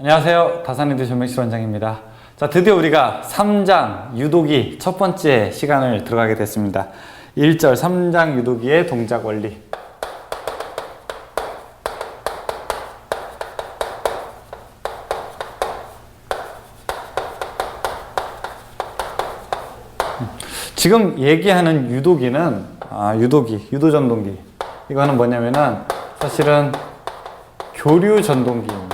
안녕하세요. 다산이드 조명실 원장입니다. 자, 드디어 우리가 3장 유도기 첫 번째 시간을 들어가게 됐습니다. 1절 3장 유도기의 동작 원리. 지금 얘기하는 유도기는 아, 유도기, 유도 전동기. 이거는 뭐냐면은 사실은 교류 전동기입니다.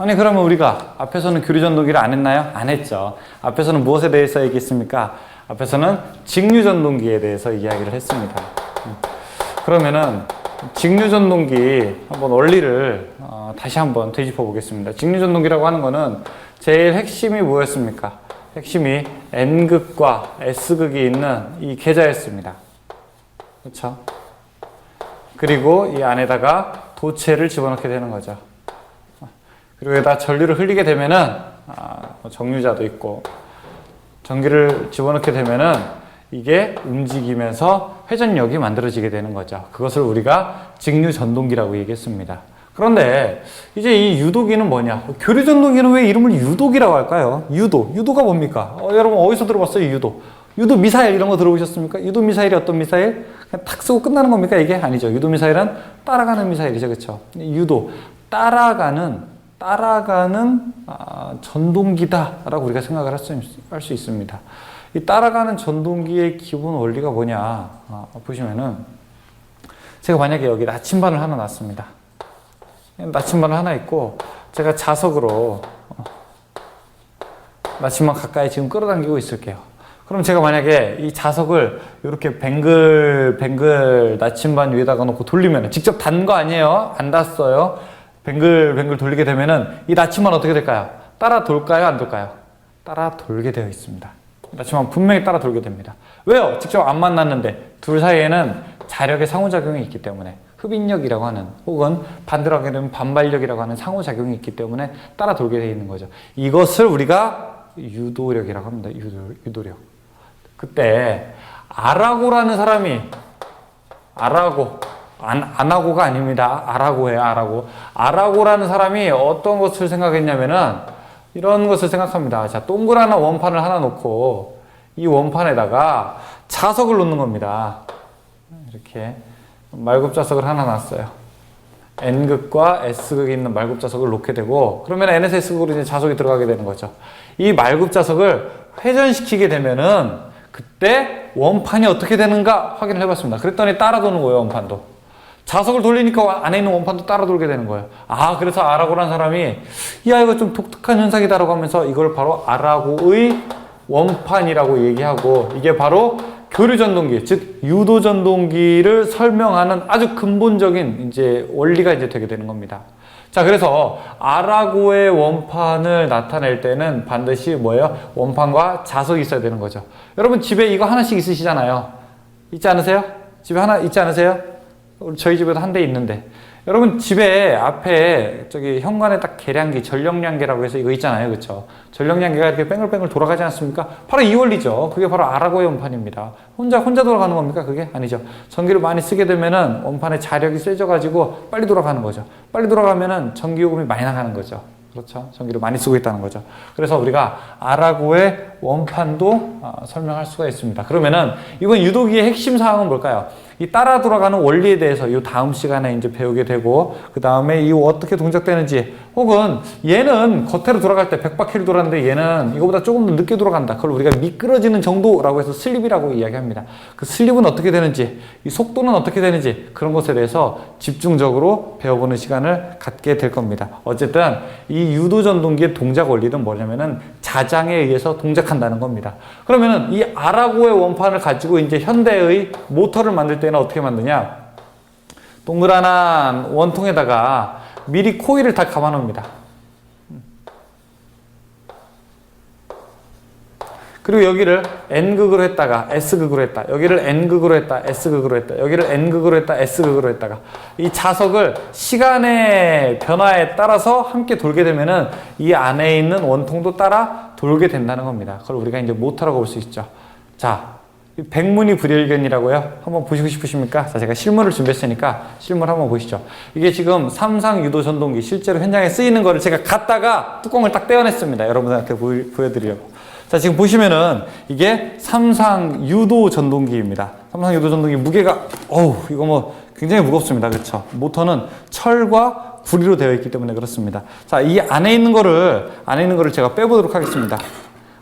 아니 그러면 우리가 앞에서는 교류 전동기를 안 했나요? 안 했죠. 앞에서는 무엇에 대해서 얘기했습니까? 앞에서는 직류 전동기에 대해서 이야기를 했습니다. 음. 그러면은 직류 전동기 한번 원리를 어, 다시 한번 되짚어 보겠습니다. 직류 전동기라고 하는 거는 제일 핵심이 뭐였습니까? 핵심이 N극과 S극이 있는 이 계좌였습니다. 그렇죠? 그리고 이 안에다가 도체를 집어넣게 되는 거죠. 그리고 여기다 전류를 흘리게 되면은 아, 뭐 정류자도 있고 전기를 집어넣게 되면은 이게 움직이면서 회전력이 만들어지게 되는 거죠. 그것을 우리가 직류 전동기라고 얘기했습니다. 그런데 이제 이 유도기는 뭐냐? 교류 전동기는 왜 이름을 유도기라고 할까요? 유도. 유도가 뭡니까? 어, 여러분 어디서 들어봤어요? 유도. 유도 미사일 이런 거 들어보셨습니까? 유도 미사일이 어떤 미사일? 그냥 탁 쓰고 끝나는 겁니까? 이게 아니죠. 유도 미사일은 따라가는 미사일이죠. 그렇죠? 유도. 따라가는 따라가는 아, 전동기다라고 우리가 생각을 할 수, 있습니다. 이 따라가는 전동기의 기본 원리가 뭐냐? 아, 보시면은 제가 만약에 여기 나침반을 하나 놨습니다. 나침반 하나 있고 제가 자석으로 어, 나침반 가까이 지금 끌어당기고 있을게요. 그럼 제가 만약에 이 자석을 이렇게 뱅글 뱅글 나침반 위에다가 놓고 돌리면 직접 단 거 아니에요? 안 닿았어요. 뱅글 뱅글 돌리게 되면은 이 나침반 어떻게 될까요? 따라 돌까요? 안 돌까요? 따라 돌게 되어 있습니다. 나침반 분명히 따라 돌게 됩니다. 왜요? 직접 안 만났는데 둘 사이에는 자력의 상호작용이 있기 때문에 흡인력이라고 하는 혹은 반대로 하게 되면 반발력이라고 하는 상호작용이 있기 때문에 따라 돌게 되어 있는 거죠. 이것을 우리가 유도력이라고 합니다. 유도, 유도력. 그때 아라고라는 사람이 아라고 안, 안 하고가 아닙니다. 아라고예요. 아라고. 아라고라는 사람이 어떤 것을 생각했냐면은 이런 것을 생각합니다. 자, 동그란 원판을 하나 놓고 이 원판에다가 자석을 놓는 겁니다. 이렇게 말굽 자석을 하나 놨어요. N극과 S극이 있는 말굽 자석을 놓게 되고 그러면 N에서 S극으로 이제 자석이 들어가게 되는 거죠. 이 말굽 자석을 회전시키게 되면은 그때 원판이 어떻게 되는가 확인을 해봤습니다. 그랬더니 따라 도는 거예요, 원판도. 자석을 돌리니까 안에 있는 원판도 따라 돌게 되는 거예요. 아, 그래서 아라고라는 사람이 야, 이거 좀 독특한 현상이다라고 하면서 이걸 바로 아라고의 원판이라고 얘기하고 이게 바로 교류 전동기, 즉 유도 전동기를 설명하는 아주 근본적인 이제 원리가 이제 되게 되는 겁니다. 자, 그래서 아라고의 원판을 나타낼 때는 반드시 뭐예요? 원판과 자석이 있어야 되는 거죠. 여러분 집에 이거 하나씩 있으시잖아요. 있지 않으세요? 집에 하나 있지 않으세요? 저희 집에도 한 대 있는데. 여러분 집에 앞에 저기 현관에 딱 계량기, 전력량계라고 해서 이거 있잖아요. 그렇죠? 전력량계가 이렇게 뺑글뺑글 돌아가지 않습니까? 바로 이 원리죠. 그게 바로 아라고의 원판입니다. 혼자 혼자 돌아가는 겁니까? 그게 아니죠. 전기를 많이 쓰게 되면은 원판의 자력이 세져 가지고 빨리 돌아가는 거죠. 빨리 돌아가면은 전기 요금이 많이 나가는 거죠. 그렇죠. 전기를 많이 쓰고 있다는 거죠. 그래서 우리가 아라고의 원판도 어, 설명할 수가 있습니다. 그러면은 이번 유도기의 핵심 사항은 뭘까요? 이 따라 돌아가는 원리에 대해서 이 다음 시간에 이제 배우게 되고 그 다음에 이 어떻게 동작되는지 혹은 얘는 겉으로 돌아갈 때 100바퀴를 돌았는데 얘는 이거보다 조금 더 늦게 돌아간다. 그걸 우리가 미끄러지는 정도라고 해서 슬립이라고 이야기합니다. 그 슬립은 어떻게 되는지 이 속도는 어떻게 되는지 그런 것에 대해서 집중적으로 배워보는 시간을 갖게 될 겁니다. 어쨌든 이 유도 전동기의 동작 원리는 뭐냐면은 자장에 의해서 동작한다는 겁니다. 그러면은 이 아라고의 원판을 가지고 이제 현대의 모터를 만들 때는 어떻게 만드냐? 동그란한 원통에다가 미리 코일을 다 감아 놓습니다. 그리고 여기를 N극으로 했다가 S극으로 했다. 여기를 N극으로 했다. S극으로 했다. 여기를 N극으로 했다. S극으로 했다가 이 자석을 시간의 변화에 따라서 함께 돌게 되면은 이 안에 있는 원통도 따라 돌게 된다는 겁니다. 그걸 우리가 이제 모터라고 볼 수 있죠. 자, 이 백문이 불여일견이라고요? 한번 보시고 싶으십니까? 자, 제가 실물을 준비했으니까 실물 한번 보시죠. 이게 지금 삼상 유도 전동기 실제로 현장에 쓰이는 거를 제가 갖다가 뚜껑을 딱 떼어냈습니다. 여러분들한테 보여, 보여드리려고. 자, 지금 보시면은 이게 삼상 유도 전동기입니다. 삼상 유도 전동기 무게가 어우, 이거 뭐 굉장히 무겁습니다. 그렇죠? 모터는 철과 구리로 되어 있기 때문에 그렇습니다. 자, 이 안에 있는 거를 안에 있는 거를 제가 빼 보도록 하겠습니다.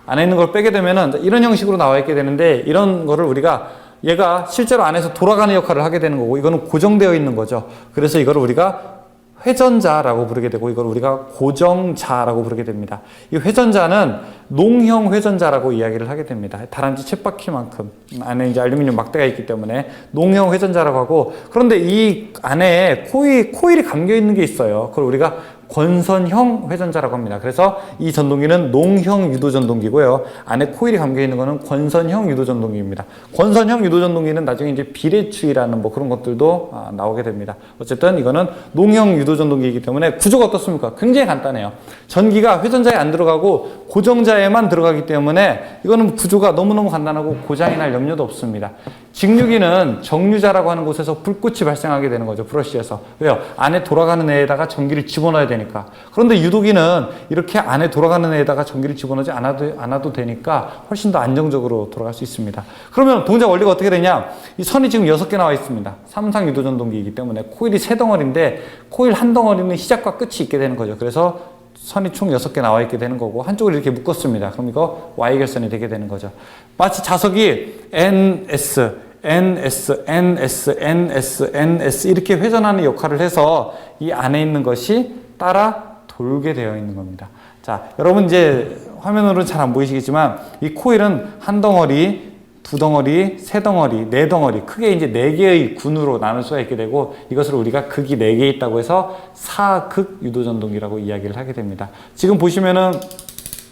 안에 있는 걸 빼게 되면은 이런 형식으로 나와 있게 되는데 이런 거를 우리가 얘가 실제로 안에서 돌아가는 역할을 하게 되는 거고 이거는 고정되어 있는 거죠. 그래서 이거를 우리가 회전자라고 부르게 되고 이걸 우리가 고정자라고 부르게 됩니다. 이 회전자는 농형 회전자라고 이야기를 하게 됩니다. 다람쥐 쳇바퀴만큼 안에 이제 알루미늄 막대가 있기 때문에 농형 회전자라고 하고 그런데 이 안에 코일 코일이 감겨 있는 게 있어요. 그걸 우리가 권선형 회전자라고 합니다. 그래서 이 전동기는 농형 유도 전동기고요. 안에 코일이 감겨 있는 거는 권선형 유도 전동기입니다. 권선형 유도 전동기는 나중에 이제 비례추이라는 뭐 그런 것들도 아, 나오게 됩니다. 어쨌든 이거는 농형 유도 전동기이기 때문에 구조가 어떻습니까? 굉장히 간단해요. 전기가 회전자에 안 들어가고 고정자에만 들어가기 때문에 이거는 구조가 너무너무 간단하고 고장이 날 염려도 없습니다. 직류기는 정류자라고 하는 곳에서 불꽃이 발생하게 되는 거죠. 브러쉬에서. 왜요? 안에 돌아가는 애에다가 전기를 집어넣어야 되니까. 그런데 유도기는 이렇게 안에 돌아가는 애에다가 전기를 집어넣지 않아도, 않아도 되니까 훨씬 더 안정적으로 돌아갈 수 있습니다. 그러면 동작 원리가 어떻게 되냐? 이 선이 지금 6개 나와 있습니다. 삼상 유도전동기이기 때문에 코일이 세 덩어리인데 코일 한 덩어리는 시작과 끝이 있게 되는 거죠. 그래서 선이 총 6개 나와 있게 되는 거고 한쪽을 이렇게 묶었습니다. 그럼 이거 Y결선이 되게 되는 거죠. 마치 자석이 NS, NS, NS, NS, NS 이렇게 회전하는 역할을 해서 이 안에 있는 것이 따라 돌게 되어 있는 겁니다. 자, 여러분 이제 화면으로 잘안 보이시겠지만 이 코일은 한 덩어리, 두 덩어리, 세 덩어리, 네 덩어리 크게 이제 네 개의 군으로 나눌 수가 있게 되고 이것을 우리가 극이 네 개 있다고 해서 사극 유도 전동기라고 이야기를 하게 됩니다. 지금 보시면은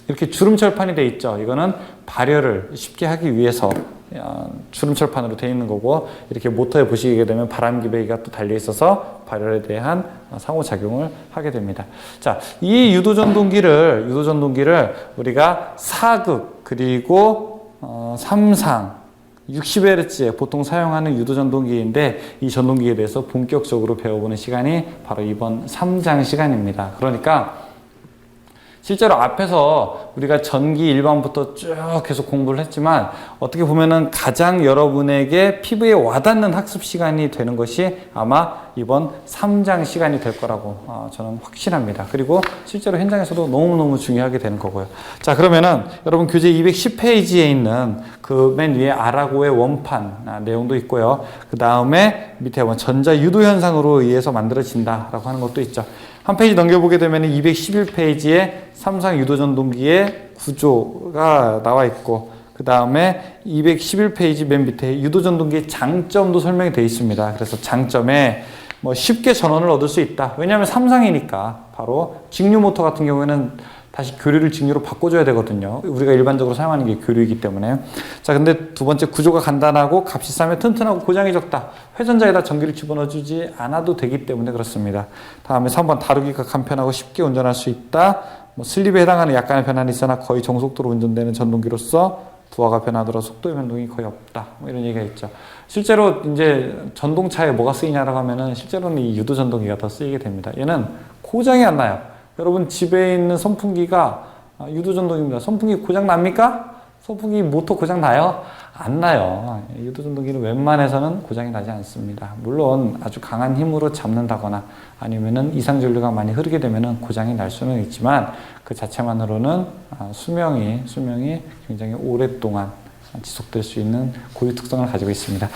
이렇게 주름 철판이 돼 있죠. 이거는 발열을 쉽게 하기 위해서 어, 주름철판으로 되어 있는 거고 이렇게 모터에 보시게 되면 바람기배기가 또 달려 있어서 발열에 대한 어, 상호작용을 하게 됩니다. 자, 이 유도전동기를 유도전동기를 우리가 사극 그리고 어, 삼상 60Hz에 보통 사용하는 유도 전동기인데 이 전동기에 대해서 본격적으로 배워보는 시간이 바로 이번 3장 시간입니다. 그러니까 실제로 앞에서 우리가 전기 일반부터 쭉 계속 공부를 했지만 어떻게 보면은 가장 여러분에게 피부에 와닿는 학습 시간이 되는 것이 아마 이번 3장 시간이 될 거라고 어, 저는 확신합니다. 그리고 실제로 현장에서도 너무너무 중요하게 되는 거고요. 자, 그러면은 여러분 교재 210페이지에 있는 그 맨 위에 아라고의 원판 아, 내용도 있고요. 그 다음에 밑에 뭐 전자 유도 현상으로 의해서 만들어진다라고 하는 것도 있죠. 한 페이지 넘겨보게 되면 211페이지에 삼상 유도 전동기의 구조가 나와 있고 그 다음에 211페이지 맨 밑에 유도 전동기의 장점도 설명이 되어 있습니다. 그래서 장점에 뭐 쉽게 전원을 얻을 수 있다. 왜냐하면 삼상이니까 바로 직류 모터 같은 경우에는 다시 교류를 직류로 바꿔줘야 되거든요. 우리가 일반적으로 사용하는 게 교류이기 때문에. 자, 근데 두 번째 구조가 간단하고 값이 싸면 튼튼하고 고장이 적다. 회전자에다 전기를 집어넣어주지 않아도 되기 때문에 그렇습니다. 다음에 3번 다루기가 간편하고 쉽게 운전할 수 있다. 뭐 슬립에 해당하는 약간의 변화는 있으나 거의 정속도로 운전되는 전동기로서 부하가 변하더라 속도의 변동이 거의 없다. 뭐 이런 얘기가 있죠. 실제로 이제 전동차에 뭐가 쓰이냐라고 하면은 실제로는 이 유도 전동기가 더 쓰이게 됩니다. 얘는 고장이 안 나요. 여러분 집에 있는 선풍기가 아, 유도 전동입니다. 선풍기 고장 납니까? 선풍기 모터 고장 나요? 안 나요. 유도 전동기는 웬만해서는 고장이 나지 않습니다. 물론 아주 강한 힘으로 잡는다거나 아니면은 이상 전류가 많이 흐르게 되면은 고장이 날 수는 있지만 그 자체만으로는 아, 수명이 수명이 굉장히 오랫동안 지속될 수 있는 고유 특성을 가지고 있습니다.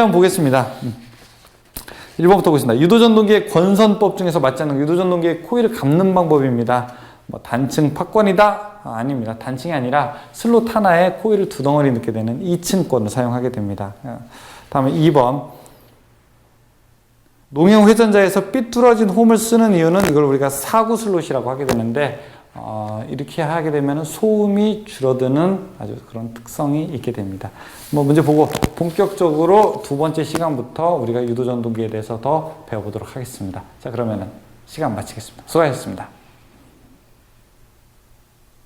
한번 보겠습니다. 음. 1번부터 보겠습니다. 유도 전동기의 권선법 중에서 맞지 않는 유도 전동기의 코일을 감는 방법입니다. 뭐 단층 팍권이다? 아, 닙니다 단층이 아니라 슬롯 하나에 코일을 두 덩어리 넣게 되는 2층권을 사용하게 됩니다. 어, 다음에 2번. 농형 회전자에서 삐뚤어진 홈을 쓰는 이유는 이걸 우리가 사구 슬롯이라고 하게 되는데 어, 이렇게 하게 되면 소음이 줄어드는 아주 그런 특성이 있게 됩니다. 뭐 문제 보고 본격적으로 두 번째 시간부터 우리가 유도전동기에 대해서 더 배워보도록 하겠습니다. 자 그러면은 시간 마치겠습니다. 수고하셨습니다.